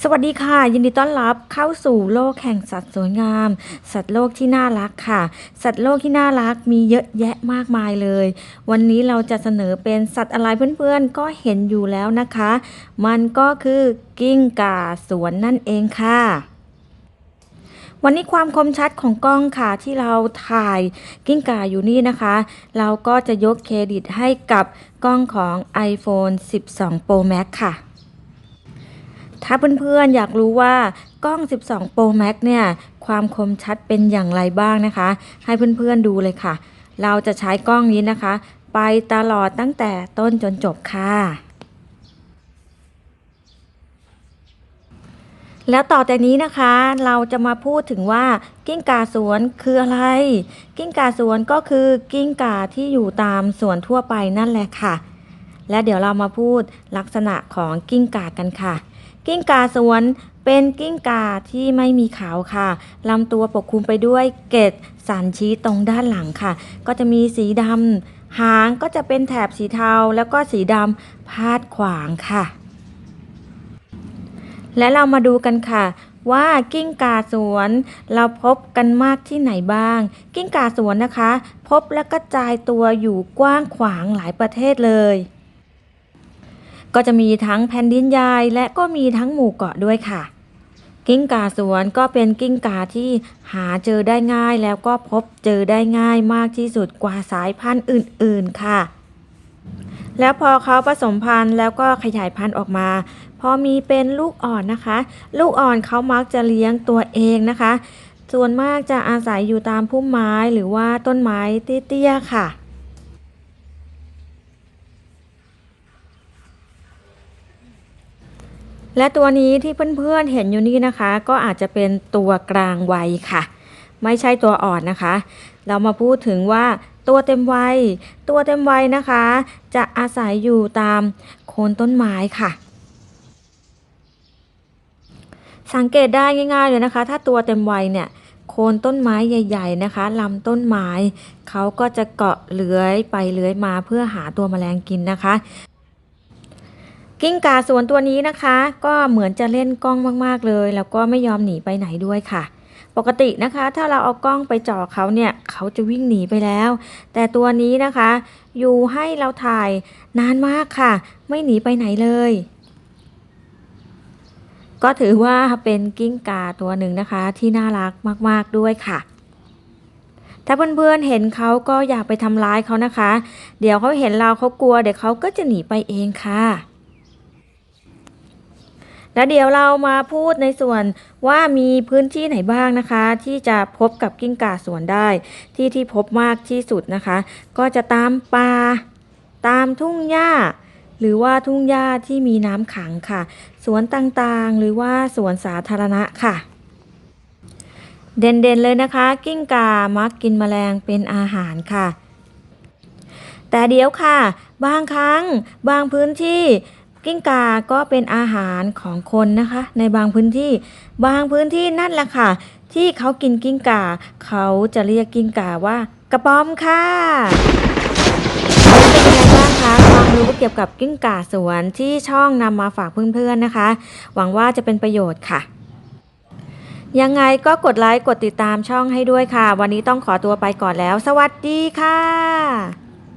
สวัสดีค่ะ ยินดีต้อนรับเข้าสู่โลกแห่งสัตว์สวยงาม สัตว์โลกที่น่ารักค่ะ สัตว์โลกที่น่ารักมีเยอะแยะมากมายเลย วันนี้เราจะเสนอเป็นสัตว์อะไรเพื่อนๆ ก็เห็นอยู่แล้วนะคะ มันก็คือกิ้งก่าสวนนั่นเองค่ะวันนี้ความคมชัดของกล้องค่ะที่เราถ่ายกิ้งก่าอยู่นี่นะคะ เราก็จะยกเครดิตให้กับกล้องของ iPhone 12 Pro Max ค่ะ ถ้าเพื่อนๆอยากรู้ว่ากล้อง 12 Pro Max เนี่ยความคมชัดเป็นอย่างไรบ้างนะคะ ให้เพื่อนๆดูเลยค่ะ เราจะใช้กล้องนี้นะคะ ไปตลอดตั้งแต่ต้นจนจบค่ะแล้วต่อจากนี้นะคะเราจะมาพูดถึงว่ากิ้งก่าสวนคืออะไร กิ้งก่าสวนก็คือกิ้งก่าที่อยู่ตามสวนทั่วไปนั่นแหละค่ะ และเดี๋ยวเรามาพูดลักษณะของกิ้งก่ากันค่ะ กิ้งก่าสวนเป็นกิ้งก่าที่ไม่มีเขาค่ะลำตัวปกคลุมไปด้วยเกล็ดสันชี้ตรงด้านหลังค่ะ ก็จะมีสีดำหางก็จะเป็นแถบสีเทาแล้วก็สีดำพาดขวางค่ะ และเรามาดูกันค่ะว่ากิ้งก่าสวนเราพบกันมากที่ไหนบ้าง กิ้งก่าสวนนะคะ พบและกระจายตัวอยู่กว้างขวางหลายประเทศเลย ก็จะมีทั้งแผ่นดินใหญ่และก็มีทั้งหมู่เกาะด้วยค่ะ กิ้งก่าสวนก็เป็นกิ้งก่าที่หาเจอได้ง่ายแล้วก็พบเจอได้ง่ายมากที่สุดกว่าสายพันธุ์อื่น ๆค่ะ แล้วพอเขาผสมพันธุ์แล้วก็ขยายพันธุ์ออกมา พอมีเป็นลูกอ่อนนะคะ ลูกอ่อนเขามักจะเลี้ยงตัวเองนะคะ ส่วนมากจะอาศัยอยู่ตามพุ่มไม้หรือว่าต้นไม้เตี้ยๆค่ะ และตัวนี้ที่เพื่อนๆเห็นอยู่นี่นะคะ ก็อาจจะเป็นตัวกลางวัยค่ะ ไม่ใช่ตัวอ่อนนะคะ เรามาพูดถึงว่าตัวเต็มวัย ตัวเต็มวัยนะคะ จะอาศัยอยู่ตามโคนต้นไม้ค่ะ สังเกตได้ง่าย ๆเลยนะคะ ถ้าตัวเต็มวัยเนี่ยโคนต้นไม้ใหญ่ ๆ นะคะลำต้นไม้เขาก็จะเกาะเลื้อยไปเลื้อยมาเพื่อหาตัวแมลงกินนะคะ กิ้งก่าสวนตัวนี้นะคะ ก็เหมือนจะเล่นกล้องมากๆเลย แล้วก็ไม่ยอมหนีไปไหนด้วยค่ะ ปกตินะคะ ถ้าเราเอากล้องไปจ่อเขาเนี่ยเขาจะวิ่งหนีไปแล้ว แต่ตัวนี้นะคะ อยู่ให้เราถ่ายนานมากค่ะ ไม่หนีไปไหนเลย ก็ถือว่าเป็นกิ้งก่าตัวหนึ่งนะคะ ที่น่ารักมากๆด้วยค่ะถ้าเพื่อนๆเห็นเขาก็อย่าไปทำร้ายเขานะคะ เดี๋ยวเขาเห็นเราเขากลัว เดี๋ยวเขาก็จะหนีไปเองค่ะ แล้วเดี๋ยวเรามาพูดในส่วนว่ามีพื้นที่ไหนบ้างนะคะ ที่จะพบกับกิ้งก่าสวนได้ ที่ที่พบมากที่สุดนะคะ ก็จะตามป่าตามทุ่งหญ้า หรือว่าทุ่งหญ้าที่มีน้ำขังค่ะ สวนต่างๆ หรือว่าสวนสาธารณะค่ะ เด่นๆเลยนะคะ กิ้งก่ามักกินแมลงเป็นอาหารค่ะ แต่เดี๋ยวค่ะ บางครั้งบางพื้นที่ กิ้งก่าก็เป็นอาหารของคนนะคะ ในบางพื้นที่ บางพื้นที่นั่นแหละค่ะ ที่เขากินกิ้งก่าเขาจะเรียกกิ้งก่าว่ากระป๋อมค่ะเป็นยังไงบ้างคะความรู้เกี่ยวกับกิ้งก่าสวนที่ช่องนำมาฝากเพื่อนๆนะคะ หวังว่าจะเป็นประโยชน์ค่ะ ยังไงก็กดไลค์กดติดตามช่องให้ด้วยค่ะ วันนี้ต้องขอตัวไปก่อนแล้ว สวัสดีค่ะ